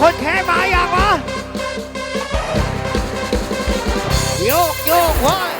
คนแค่มาอย่างวะโยกโยกว้ย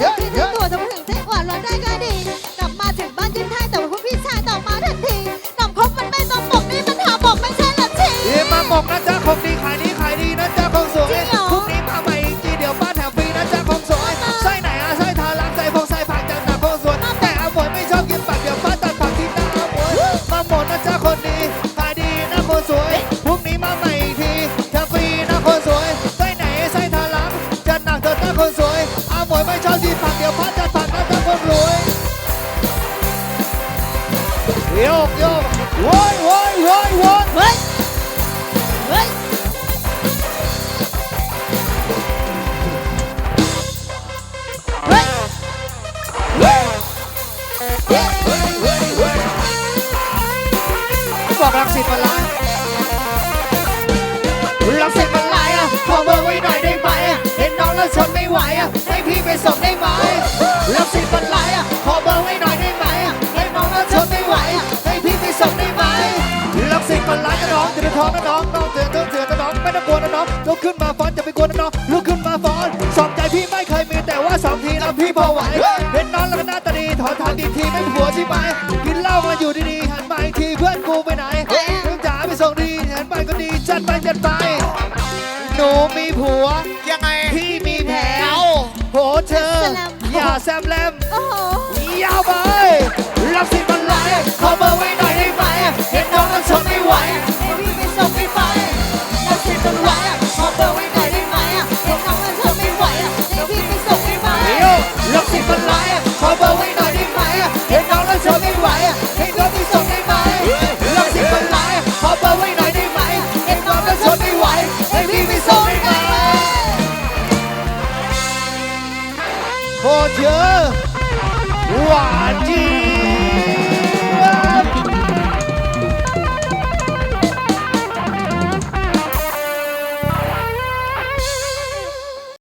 ทั้งอะทีทั้งตัวทำถึงเทกว่าร้อนได้ก็ดีกลับมาถึงบ้านยิ้มให้แต่ว่าพวกพี่ชายต่อมาทันทีน้ำโค้กมันไม่ตรงปกนี่มันหาบอกไม่ใช่หรอทีเรียกมาบอกนะจ๊ะของดีขายดีขายดีนะจ๊ะของสวยพรุ่งนี้มาใหม่อีกทีเดี๋ยวป้านแถมฟรีนะจ๊ะของสวยไส้ไหนอะไส้ทารักไส้พงไส้ผักจากหนักของสวยแต่อาหมวยไม่ชอบกินผักเดี๋ยวป้าตัดผักที่หน้าอาหมวยมาหมดนะจ๊ะคนดีขายดีนะคนสวยพรุ่งนี้มาใหม่อีกทีแถมฟรีนะคนสวยไส้ไหนไส้ทารักจัดหนักเถอะนะคนสวย มวยไม่ชอบกินผักเดี๋ยวป้าจัดผักนะจ๊ะคนรวยโยกโยกโว้ยโว้ยโว้ยโว้ยเฮ้ยเฮ้ยเฮ้ยบอกรักสิบมันลายรักสิ ลัวนะน้องลุกขึ้นมาฟ้อนจะไปกลัวนะน้องลุกขึ้นมาฟ้อนสองใจพี่ไม่เคยมีแต่ว่าสองทีแล้วพี่พอไหวเห็นน้องแล้วก็หน้าตาดีถอนทางอีกทีไม่ผัวใช่ไหมกินเหล้ามาอยู่ดีๆหันมาอีกทีเพื่อนกูไปไหนน้องจ๋าไปส่งดีเห็นไปก็ดีจัดไปจัดไปหนูมีผัวยังไงพี่มีแผลเอาโหเธออย่าแซมแลมโอ้โหยาวไปรับสิมันไหลขอเบอร์ไว้หน่อย Pode!